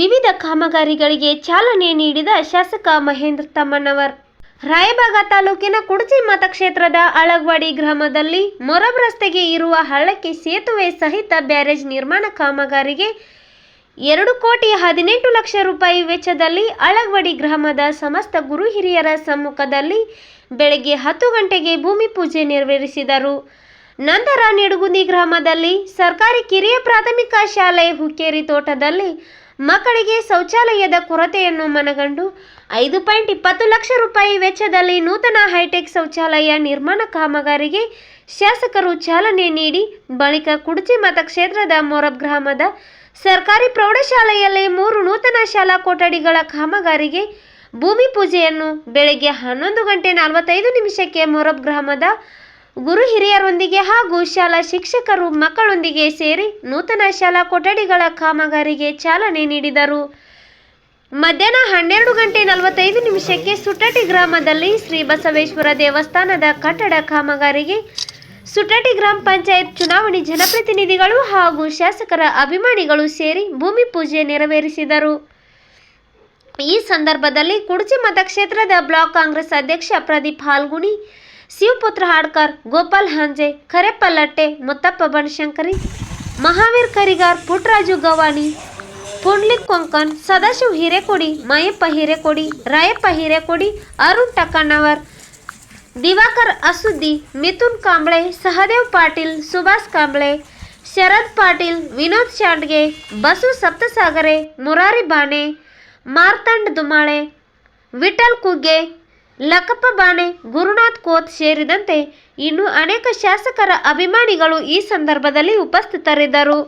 ವಿವಿಧ ಕಾಮಗಾರಿಗಳಿಗೆ ಚಾಲನೆ ನೀಡಿದ ಶಾಸಕ ಮಹೇಂದ್ರ ತಮ್ಮಣ್ಣವರ್. ರಾಯಬಾಗ ತಾಲೂಕಿನ ಕುಡಚಿ ಮತಕ್ಷೇತ್ರದ ಅಳಗ್ವಾಡಿ ಗ್ರಾಮದಲ್ಲಿ ಮೊರಬ್ ರಸ್ತೆಗೆ ಇರುವ ಹಳ್ಳಕ್ಕೆ ಸೇತುವೆ ಸಹಿತ ಬ್ಯಾರೇಜ್ ನಿರ್ಮಾಣ ಕಾಮಗಾರಿಗೆ ಎರಡು ಕೋಟಿ ಹದಿನೆಂಟು ಲಕ್ಷ ರೂಪಾಯಿ ವೆಚ್ಚದಲ್ಲಿ ಅಳಗ್ವಾಡಿ ಗ್ರಾಮದ ಸಮಸ್ತ ಗುರು ಹಿರಿಯರ ಸಮ್ಮುಖದಲ್ಲಿ ಬೆಳಗ್ಗೆ ಹತ್ತು ಗಂಟೆಗೆ ಭೂಮಿ ಪೂಜೆ ನೆರವೇರಿಸಿದರು. ನಂತರ ನಿಡುಗುಂದಿ ಗ್ರಾಮದಲ್ಲಿ ಸರ್ಕಾರಿ ಕಿರಿಯ ಪ್ರಾಥಮಿಕ ಶಾಲೆ ಹುಕ್ಕೇರಿ ತೋಟದಲ್ಲಿ ಮಕ್ಕಳಿಗೆ ಶೌಚಾಲಯದ ಕೊರತೆಯನ್ನು ಮನಗಂಡು ಐದು ಪಾಯಿಂಟ್ ಇಪ್ಪತ್ತು ಲಕ್ಷ ರೂಪಾಯಿ ವೆಚ್ಚದಲ್ಲಿ ನೂತನ ಹೈಟೆಕ್ ಶೌಚಾಲಯ ನಿರ್ಮಾಣ ಕಾಮಗಾರಿಗೆ ಶಾಸಕರು ಚಾಲನೆ ನೀಡಿ ಬಳಿಕ ಕುಡಚಿ ಮತಕ್ಷೇತ್ರದ ಮೊರಬ್ ಗ್ರಾಮದ ಸರ್ಕಾರಿ ಪ್ರೌಢಶಾಲೆಯಲ್ಲಿ ಮೂರು ನೂತನ ಶಾಲಾ ಕೊಠಡಿಗಳ ಕಾಮಗಾರಿಗೆ ಭೂಮಿ ಪೂಜೆಯನ್ನು ಬೆಳಗ್ಗೆ ಹನ್ನೊಂದು ಗಂಟೆ ನಲವತ್ತೈದು ನಿಮಿಷಕ್ಕೆ ಮೊರಬ್ ಗ್ರಾಮದ ಗುರು ಹಿರಿಯರೊಂದಿಗೆ ಹಾಗೂ ಶಾಲಾ ಶಿಕ್ಷಕರು ಮಕ್ಕಳೊಂದಿಗೆ ಸೇರಿ ನೂತನ ಶಾಲಾ ಕೊಠಡಿಗಳ ಕಾಮಗಾರಿಗೆ ಚಾಲನೆ ನೀಡಿದರು. ಮಧ್ಯಾಹ್ನ ಹನ್ನೆರಡು ಗಂಟೆ ನಲವತ್ತೈದು ನಿಮಿಷಕ್ಕೆ ಸುಟಟಿ ಗ್ರಾಮದಲ್ಲಿ ಶ್ರೀ ಬಸವೇಶ್ವರ ದೇವಸ್ಥಾನದ ಕಟ್ಟಡ ಕಾಮಗಾರಿಗೆ ಸುಟಟಿ ಗ್ರಾಮ ಪಂಚಾಯತ್ ಚುನಾವಣೆ ಜನಪ್ರತಿನಿಧಿಗಳು ಹಾಗೂ ಶಾಸಕರ ಅಭಿಮಾನಿಗಳು ಸೇರಿ ಭೂಮಿ ಪೂಜೆ ನೆರವೇರಿಸಿದರು. ಈ ಸಂದರ್ಭದಲ್ಲಿ ಕುಡಚಿ ಮತಕ್ಷೇತ್ರದ ಬ್ಲಾಕ್ ಕಾಂಗ್ರೆಸ್ ಅಧ್ಯಕ್ಷ ಪ್ರದೀಪ್ ಹಾಲ್ಗುಣಿ शिवपुत्र हाडकर गोपाल हांजे खरे पलट्टे मुत्तप्प बनशंकरी महावीर खरीगार पुटराजू गवानी पुंडलिक कोंकण सदाशिव हिरेकोडी मयप्प हिरेकोडी रायप्प हिरेकोडी अरुण टकानावर दिवाकर असुद्दी मिथुन कांबळे सहदेव पाटील सुभाष कांबळे शरद पाटील विनोद शांडगे बसू सप्तसागरे मुरारी बाणे मार्तंड दुमाळे विठ्ठल कुगे ಲಕ್ಕಪ್ಪ ಬಾಣೆ ಗುರುನಾಥ್ ಕೋತ್ ಸೇರಿದಂತೆ ಇನ್ನು ಅನೇಕ ಶಾಸಕರ ಅಭಿಮಾನಿಗಳು ಈ ಸಂದರ್ಭದಲ್ಲಿ ಉಪಸ್ಥಿತರಿದ್ದರು.